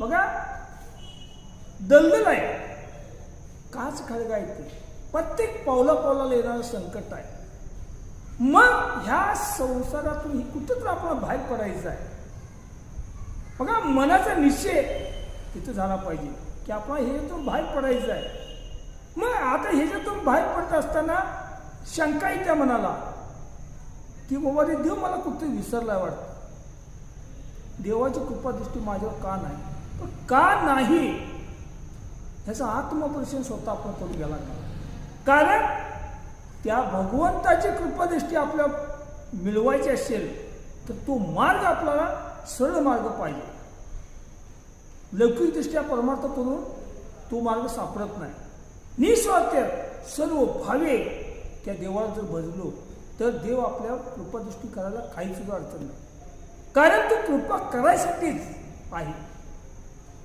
बघा. दलदल आहे. काच खळगा येते प्रत्येक पावला पावलाला येणारं संकट आहे. मग ह्या संसारातून ही कुठं तर आपल्याला बाहेर पडायचं आहे? बघा मनाचा निश्चय तिथं झाला पाहिजे की आपण ह्याच्यातून बाहेर पडायचं आहे. मग आता ह्याच्यातून बाहेर पडत असताना शंका येत्या मनाला. की बाबा रे देव मला कुठे विसरला वाटतं? देवाची कृपा दृष्टी माझ्यावर का नाही? पण का नाही? ह्याचं आत्मपरीक्षण स्वतः आपण करून गेला का कारण त्या भगवंताची कृपादृष्टी आपल्या मिळवायची असेल तर तो मार्ग आपल्याला सरळ मार्ग पाहिजे. लौकिकदृष्ट्या परमार्थ करून तो मार्ग सापडत नाही. निस्वार्थ सर्व भावे त्या देवाला जर भजलो तर देव आपल्या कृपादृष्टी करायला काही सुद्धा अडचण नाही. कारण तो कृपा करायसाठीच आहे.